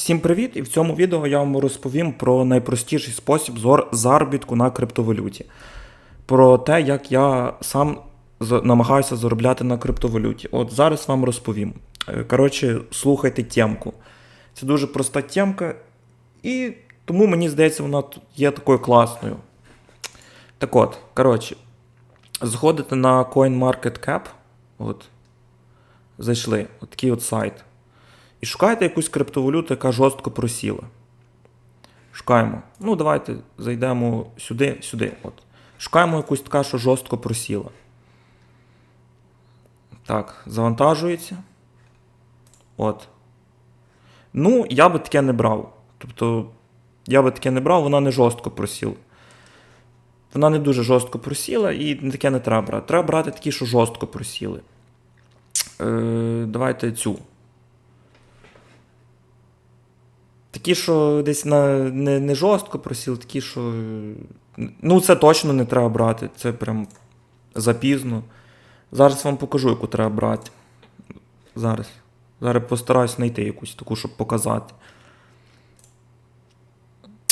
Всім привіт! І в цьому відео я вам розповім про найпростіший спосіб заробітку на криптовалюті. Про те, як я сам намагаюся заробляти на криптовалюті. От зараз вам розповім. Е, Коротше, слухайте тємку. Це дуже проста тємка, і тому мені здається, вона є такою класною. Так от, коротше, заходите на CoinMarketCap. От, зайшли, от такий от сайт. І шукаєте якусь криптовалюту, яка жорстко просіла. Шукаємо. Ну, давайте зайдемо сюди, сюди. От. Шукаємо якусь така, що жорстко просіла. Так, завантажується. От. Ну, я би таке не брав. Тобто, я би таке не брав, вона не жорстко просіла. Вона не дуже жорстко просіла, і таке не треба брати. Треба брати такі, що жорстко просіли. Е, давайте цю. Такі, що десь на, не, не жорстко просіли, такі, що. Ну, це точно не треба брати. Це прям запізно. Зараз вам покажу, яку треба брати. Зараз. Зараз постараюсь знайти якусь таку, щоб показати.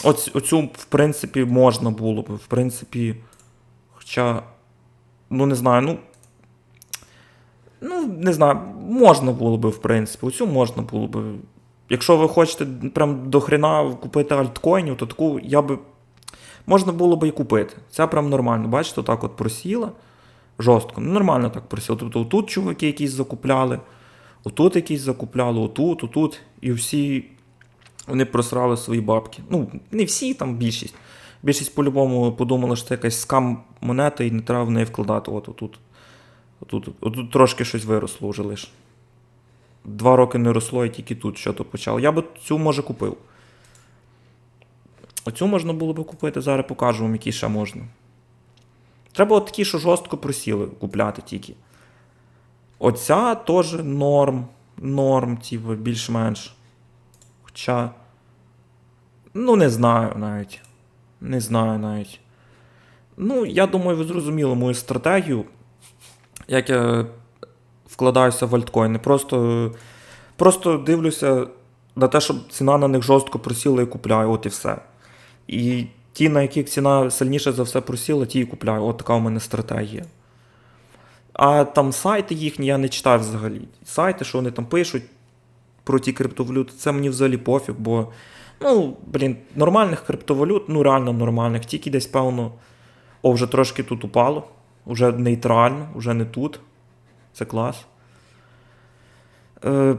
Оць, оцю, в принципі, можна було б. В принципі. Хоча. Ну, не знаю, ну. Ну, не знаю, можна було би, в принципі. Оцю можна було би. Якщо ви хочете прям до хрена купити альткоїнів, то таку я би. Можна було би і купити. Це прям нормально. Бачите, так от просіла. Жорстко. Ну, нормально так просіло. Тобто отут чуваки якісь закупляли, отут якісь закупляли, отут, отут. І всі вони просрали свої бабки. Ну, не всі, там більшість. Більшість по-любому подумали, що це якась скам монета і не треба в неї вкладати. От отут. Отут, отут трошки щось виросло вже лише. Два роки не росло і тільки тут що то почало. Я би цю може купив. Оцю можна було би купити, зараз покажу вам, які ще можна. Треба от такі, що жорстко просіли купляти тільки. Оця теж норм. Норм, типу, більш-менш. Хоча. Ну, не знаю навіть. Не знаю навіть. Ну, я думаю, ви зрозуміли мою стратегію. Як я вкладаюся в альткоїни. Просто, просто дивлюся на те, щоб ціна на них жорстко просіла і купляю, от і все. І ті, на яких ціна сильніше за все просіла, ті і купляю. От така у мене стратегія. А там сайти їхні я не читаю взагалі. Сайти, що вони там пишуть про ті криптовалюти, це мені взагалі пофіг, бо, ну, блін, нормальних криптовалют, ну реально нормальних, тільки десь, певно, о, вже трошки тут упало, вже нейтрально, вже не тут. Це клас. Е,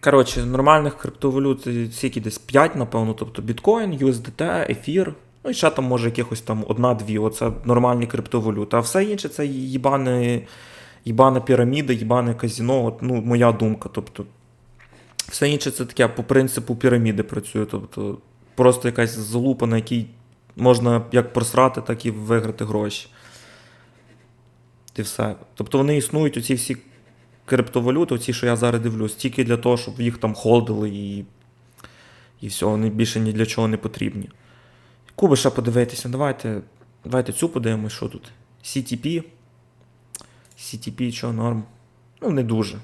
коротше, нормальних криптовалют е, скільки десь 5, напевно, тобто біткоін, USDT, ефір. Ну і ще там може якихось там одна-дві, оце нормальні криптовалюти. А все інше це їбане, їбана піраміда, їбане казіно, от, ну, моя думка. Тобто, все інше це таке по принципу піраміди працює. Тобто, просто якась залупа, на якій можна як просрати, так і виграти гроші. І все. Тобто вони існують, оці всі криптовалюти, оці, що я зараз дивлюсь, тільки для того, щоб їх там холдили і, і все, вони більше ні для чого не потрібні. Куби ще подивитися, давайте, давайте цю подивимось, що тут. CTP. CTP, що норм. Ну, не дуже.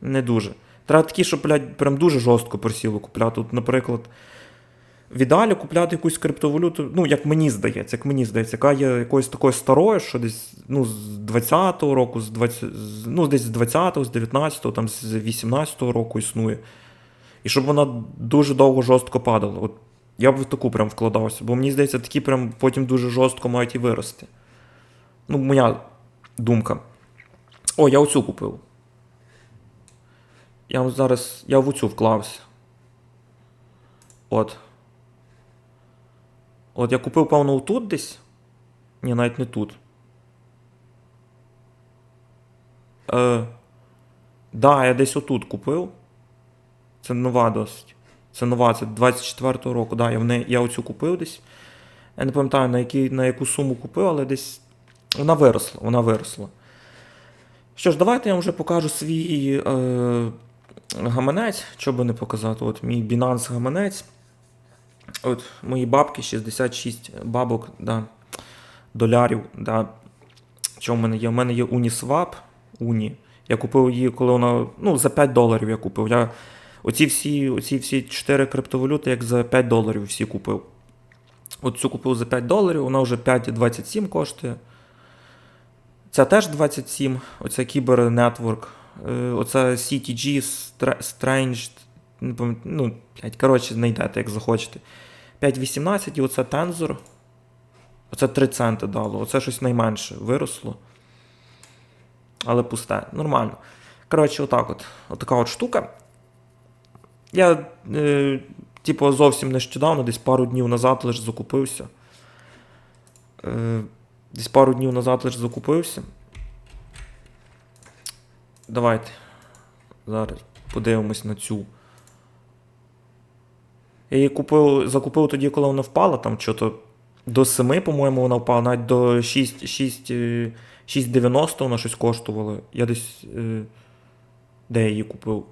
Не дуже. Треба такі, що, блядь, прям дуже жорстко просіло купляти. Тут, наприклад, в ідеалі купляти якусь криптовалюту, ну, як мені здається, як мені здається, яка є якоюсь такою старою, що десь ну, з 20-го року, з 20, ну, десь з 20-го, з 19-го, там, з 18-го року існує. І щоб вона дуже довго жорстко падала. От я б в таку прям вкладався, бо мені здається, такі прям потім дуже жорстко мають і вирости. Ну, моя думка. О, я оцю купив. Я зараз. Я в оцю вклався. От. От я купив, певно, тут десь. Ні, навіть не тут. Е, да, я десь отут купив. Це нова досить. Це нова, це 24-го року. Да, я, в неї, я оцю купив десь. Я не пам'ятаю, на, який, на яку суму купив, але десь. Вона виросла, вона виросла. Що ж, давайте я вже покажу свій е, гаманець, що би не показати. От мій Binance гаманець. От мої бабки 66 бабок, да, долярів. Да. Що в мене є? У мене є Uniswap, Уні. Я купив її, коли вона. Ну, за 5 доларів я купив. Я Оці всі, оці всі 4 криптовалюти, як за 5 доларів всі купив. От цю купив за 5 доларів, вона вже 5,27 коштує. Ця теж 27, оця Network. Е, CTG Strange. Не пам'ят- ну, 5, коротше, знайдете, як захочете. 5,18 і оце Tensor. Оце 3 центи дало. Оце щось найменше виросло. Але пусте. Нормально. Коротше, отак от. Отака от штука. Я, е, типу, зовсім нещодавно, десь пару днів назад лише закупився. Е, десь пару днів назад лише закупився. Давайте. Зараз подивимось на цю. Її купив, закупив тоді, коли вона впала, там що-то до 7, по-моєму, вона впала, навіть до 6, 6, е, 6,90 вона щось коштувала. Я десь. е, Де я її купив?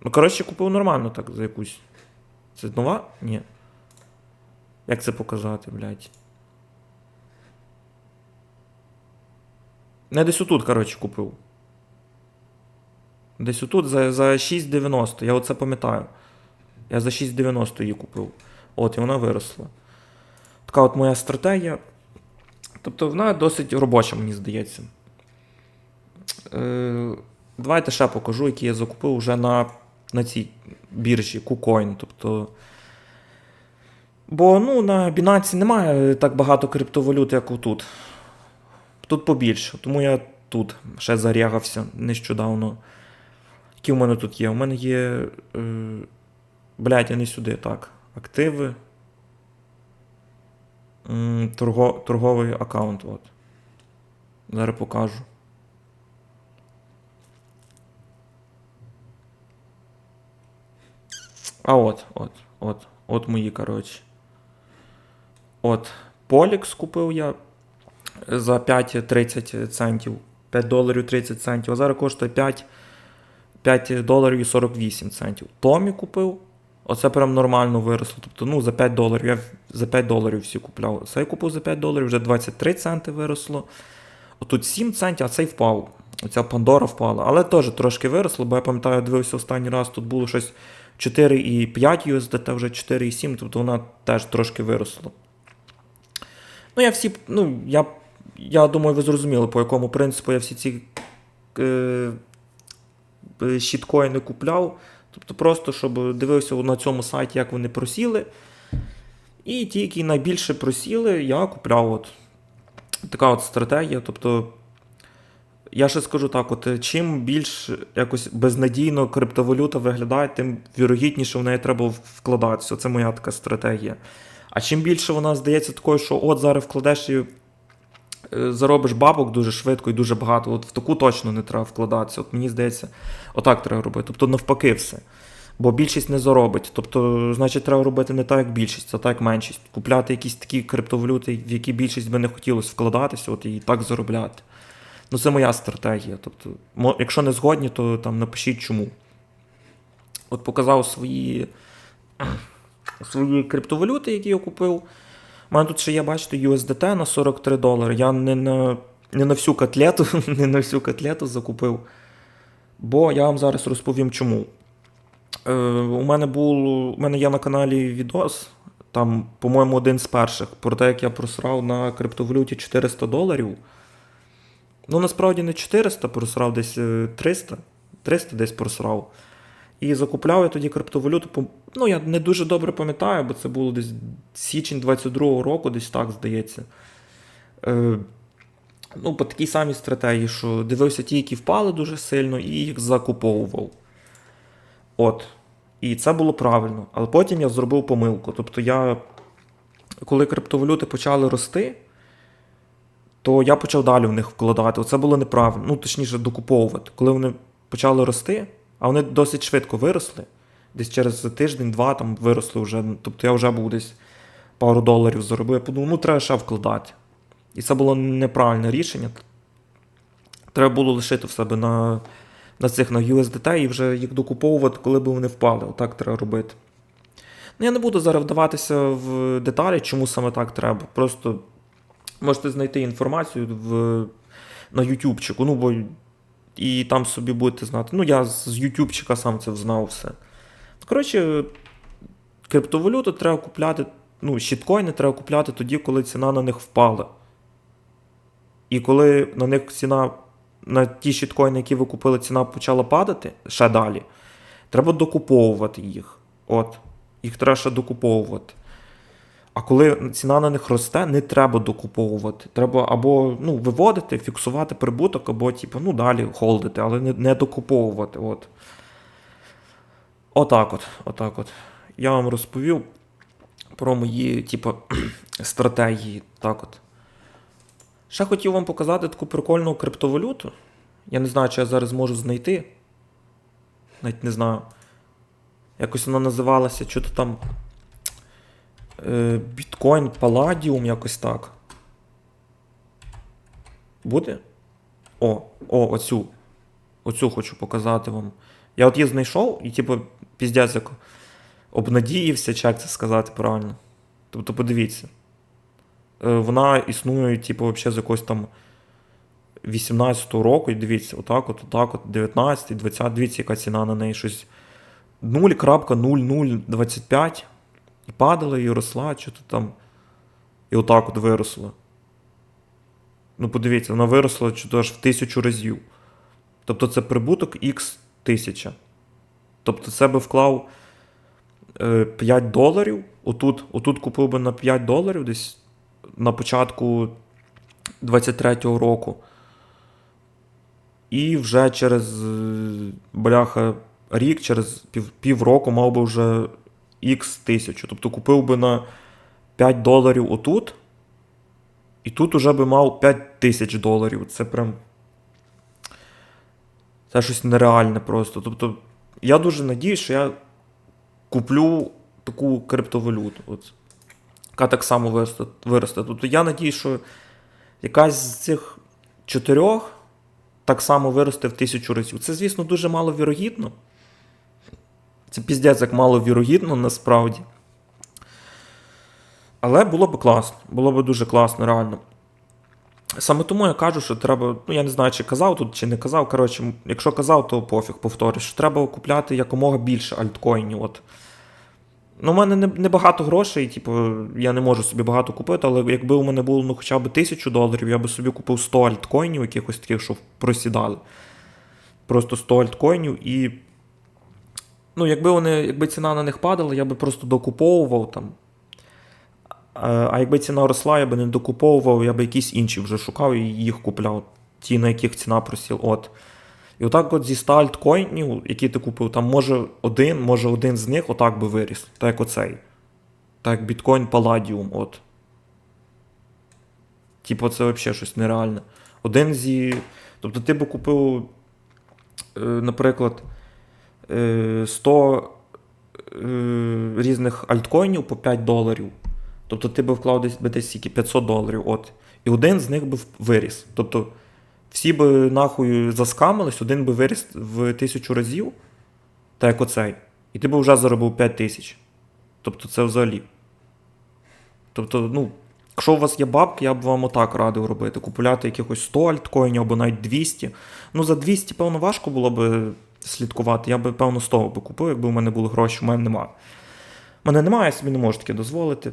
Ну, коротше, купив нормально так за якусь. Це нова? Ні. Як це показати, блядь? Не десь отут, коротше, купив. Десь отут за, за 6,90. Я оце пам'ятаю. Я за 6,90 її купив. От, і вона виросла. Така от моя стратегія. Тобто вона досить робоча, мені здається. Е, давайте ще покажу, які я закупив вже на, на цій біржі KuCoin. Тобто. Бо ну, на Binance немає так багато криптовалют, як отут. Тут побільше. Тому я тут ще зарягався нещодавно. Які в мене тут є? У мене є. Е, блядь, я не сюди, так. Активи. М, Торго, торговий аккаунт. От. Зараз покажу. А от, от, от, от мої, коротше. От, Polix купив я за 5,30 центів. 5 доларів 30 центів. А зараз коштує 5, 5 доларів і 48 центів. Томі купив. Оце прям нормально виросло. Тобто, ну, за 5 доларів. Я за 5 доларів всі купляв. Цей купив за 5 доларів, вже 23 центи виросло. Отут 7 центів, а цей впав. Оця Пандора впала. Але теж трошки виросло, бо я пам'ятаю, дивився останній раз, тут було щось 4,5 USDT, вже 4,7, тобто вона теж трошки виросла. Ну, я всі, ну, я, я думаю, ви зрозуміли, по якому принципу я всі ці е, щіткоїни купляв. Тобто просто, щоб дивився на цьому сайті, як вони просіли. І ті, які найбільше просіли, я купляв. От. Така от стратегія. Тобто, я ще скажу так: от, чим більш якось безнадійно криптовалюта виглядає, тим вірогідніше в неї треба вкладатися. Це моя така стратегія. А чим більше вона здається такою, що от зараз вкладеш і заробиш бабок дуже швидко і дуже багато, от в таку точно не треба вкладатися. От мені здається, отак треба робити. Тобто навпаки все. Бо більшість не заробить. Тобто, значить, треба робити не так, як більшість, а так як меншість. Купляти якісь такі криптовалюти, в які більшість би не хотілося вкладатися, от і так заробляти. Ну, це моя стратегія. Тобто, якщо не згодні, то там напишіть чому. От показав свої, свої криптовалюти, які я купив. У мене тут ще є, бачите, USDT на 43 долари. Я не на, не на всю котлету, не на всю котлету закупив. Бо я вам зараз розповім чому. Е, у мене був, у мене є на каналі відос, там, по-моєму, один з перших, про те, як я просрав на криптовалюті 400 доларів. Ну, насправді не 400, просрав десь е, 300. 300 десь просрав. І закупляв я тоді криптовалюту. Ну, я не дуже добре пам'ятаю, бо це було десь січень 22-го року, десь так здається. Е, ну, по такій самій стратегії, що дивився ті, які впали дуже сильно, і їх закуповував. От. І це було правильно. Але потім я зробив помилку. Тобто я, коли криптовалюти почали рости, то я почав далі в них вкладати. Оце було неправильно. Ну, точніше, докуповувати. Коли вони почали рости, а вони досить швидко виросли. Десь через тиждень-два там виросли вже. Тобто я вже був десь пару доларів заробив. Я подумав, ну треба ще вкладати. І це було неправильне рішення. Треба було лишити в себе на, на цих на USDT і вже їх докуповувати, коли б вони впали. Отак треба робити. Ну, я не буду зараз вдаватися в деталі, чому саме так треба. Просто можете знайти інформацію в, на ютубчику. Ну, бо і там собі будете знати. Ну, я з Ютубчика сам це знав все. Коротше, криптовалюту треба купляти, ну, щиткоїни треба купляти тоді, коли ціна на них впала. І коли на них ціна, на ті щиткоїни, які ви купили, ціна почала падати ще далі, треба докуповувати їх. От. Їх треба ще докуповувати. А коли ціна на них росте, не треба докуповувати. Треба або ну, виводити, фіксувати прибуток, або типу, ну, далі холдити, але не, не докуповувати. От. Отак от, отак от. Я вам розповів про мої, типу, стратегії. Так от. Ще хотів вам показати таку прикольну криптовалюту. Я не знаю, чи я зараз зможу знайти. Навіть не знаю. Якось вона називалася, що то там. Е, Біткоін Паладіум, якось так. Буде? О, о, оцю. Оцю хочу показати вам. Я от її знайшов і, типу, піздець як обнадіївся, чи як це сказати правильно. Тобто, подивіться. Е, Вона існує, типу, взагалі з якогось там 18-го року, і дивіться, отак, от, отак, от, 19, 20, дивіться, яка ціна на неї щось 0.0025. І падала, і росла, що то там. І отак от виросла. Ну, подивіться, вона виросла чи то аж в тисячу разів. Тобто це прибуток X тисяча. Тобто це би вклав е, 5 доларів. Отут, отут купив би на 5 доларів десь на початку 23-го року. І вже через е, бляха рік, через пів, півроку мав би вже X тисячу. Тобто купив би на 5 доларів отут. І тут уже би мав 5 тисяч доларів. Це прям. Це щось нереальне просто. Тобто, я дуже надіюсь, що я куплю таку криптовалюту. От, яка так само виросте. виросте. Тобто я надіюсь, що якась з цих чотирьох так само виросте в тисячу разів. Це, звісно, дуже маловірогідно. Це піздець як маловірогідно насправді. Але було б класно, було б дуже класно, реально. Саме тому я кажу, що треба, ну я не знаю, чи казав тут, чи не казав. Коротше, якщо казав, то пофіг повторюю, що треба купляти якомога більше альткоїнів. От. Ну, у мене не, не багато грошей, типу, я не можу собі багато купити, але якби у мене було ну, хоча б тисячу доларів, я би собі купив 100 альткоїнів, якихось таких, що просідали. Просто 100 альткоїнів і. Ну, якби вони, якби ціна на них падала, я би просто докуповував там. А якби ціна росла, я би не докуповував, я би якісь інші вже шукав і їх купляв, ті, на яких ціна просіла. От. І отак от зі 100 альткоїнів, які ти купив, там може один, може один з них отак би виріс. Так як оцей. Так як біткоін Palladium, от. Типу, це взагалі щось нереальне. Один зі. Тобто ти би купив, е, наприклад, 100 е, різних альткоїнів по 5 доларів. Тобто ти би вклав десь би десь скільки 500 доларів. от. І один з них би виріс. Тобто всі би нахуй заскамились, один би виріс в тисячу разів, так як оцей. І ти би вже заробив 5 тисяч. Тобто це взагалі. Тобто, ну, якщо у вас є бабки, я б вам отак радив робити. Купувати якихось 100 альткоїнів або навіть 200. Ну, за 200, певно, важко було б слідкувати. Я би, певно, 100 би купив, якби у мене були гроші, у мене немає. У мене немає, я собі не можу таке дозволити.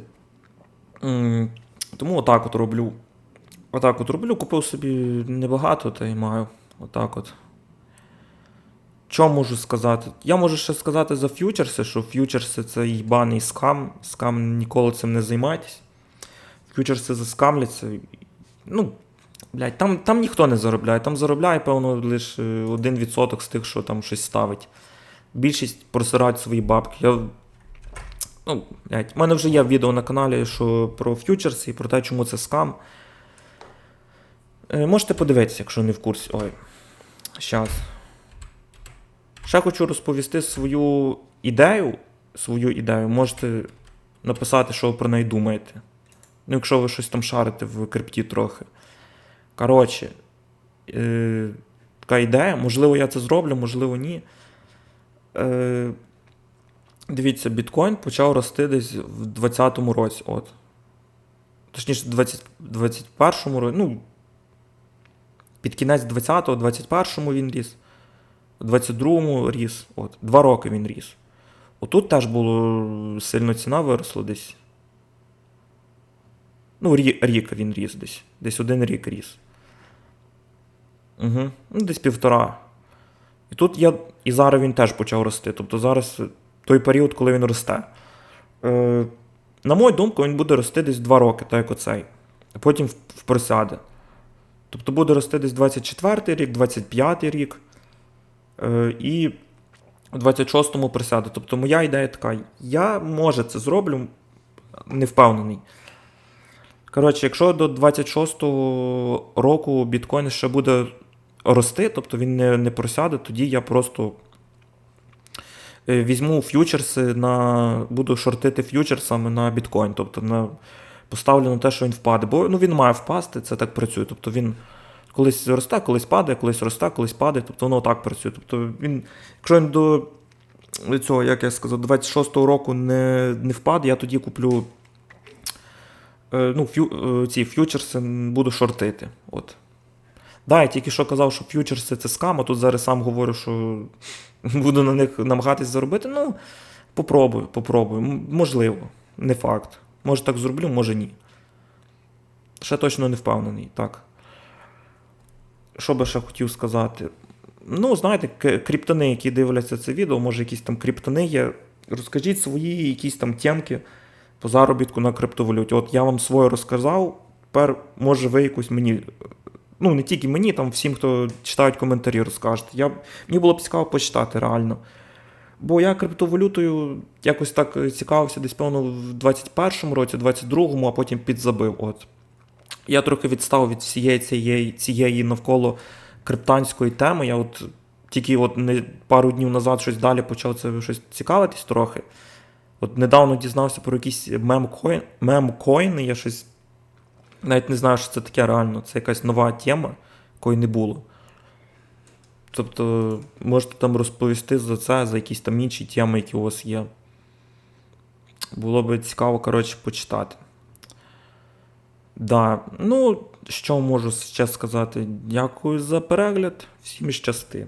Тому отак от роблю. Отак от роблю, купив собі небагато, та й маю. Отак от. Що можу сказати? Я можу ще сказати за ф'ючерси, що ф'ючерси це їбаний скам. Скам ніколи цим не займайтесь. Ф'ючерси заскамляться. Ну, блядь, там там ніхто не заробляє. Там заробляє, певно, лише 1% з тих, що там щось ставить. Більшість просирають свої бабки. Я Ну, блядь, У мене вже є відео на каналі що про ф'ючерси і про те, чому це скам. Е, можете подивитися, якщо не в курсі. Ой. Щас. Ще хочу розповісти свою ідею. Свою ідею. Можете написати, що ви про неї думаєте. Ну, якщо ви щось там шарите в крипті трохи. Коротше, е, така ідея. Можливо, я це зроблю, можливо, ні. Е, Дивіться, біткоін почав рости десь в 20-му році. от. Точніше, в 20, 21-му році. Ну, під кінець 20-го, 21-му він ріс, в 22-му ріс. От, два роки він ріс. Отут теж було сильно ціна виросла десь. Ну, рі- рік він ріс десь. Десь один рік ріс. Угу. Ну, десь півтора. І тут я. І зараз він теж почав рости. Тобто зараз той період, коли він росте. Е, на мою думку, він буде рости десь 2 роки, так як оцей. А потім в- впросяде. Тобто буде рости десь 24 рік, 25 рік. Е, і у 26-му присяде. Тобто моя ідея така: я може це зроблю, не впевнений. Коротше, якщо до 26-го року біткоін ще буде рости, тобто він не, не просяде, тоді я просто е, візьму ф'ючерси на. буду шортити ф'ючерсами на біткоін. Тобто на, поставлю на те, що він впаде. Бо ну, він має впасти, це так працює. Тобто він колись росте, колись падає, колись росте, колись падає. Тобто воно так працює. Тобто він, якщо він до цього, як я сказав, 26-го року не, не впаде, я тоді куплю е, ну, ф'ю, е, ці ф'ючерси буду шортити. От. Да, я тільки що казав, що ф'ючерси це скам, а тут зараз сам говорю, що буду на них намагатись заробити. Ну, попробую, попробую. Можливо, не факт. Може так зроблю, може ні. Ще точно не впевнений, так. Що би ще хотів сказати? Ну, знаєте, кріптони, які дивляться це відео, може якісь там кріптони є. Розкажіть свої якісь там темки по заробітку на криптовалюті. От я вам своє розказав, тепер може ви якусь мені. Ну, не тільки мені, там всім, хто читають коментарі, розкажете. Я, мені було б цікаво почитати реально. Бо я криптовалютою якось так е, цікавився десь, певно, в 21-му році, 22-му, а потім підзабив. От. Я трохи відстав від всієї цієї, цієї навколо криптанської теми. Я от тільки от не пару днів назад щось далі почав це щось цікавитись трохи. От недавно дізнався про якісь мемкоїн, мемкоїни, я щось навіть не знаю, що це таке реально. Це якась нова тема, якої не було. Тобто, можете там розповісти за це, за якісь там інші теми, які у вас є. Було би цікаво, коротше, почитати. Да. Ну, що можу ще сказати? Дякую за перегляд. Всім щасти.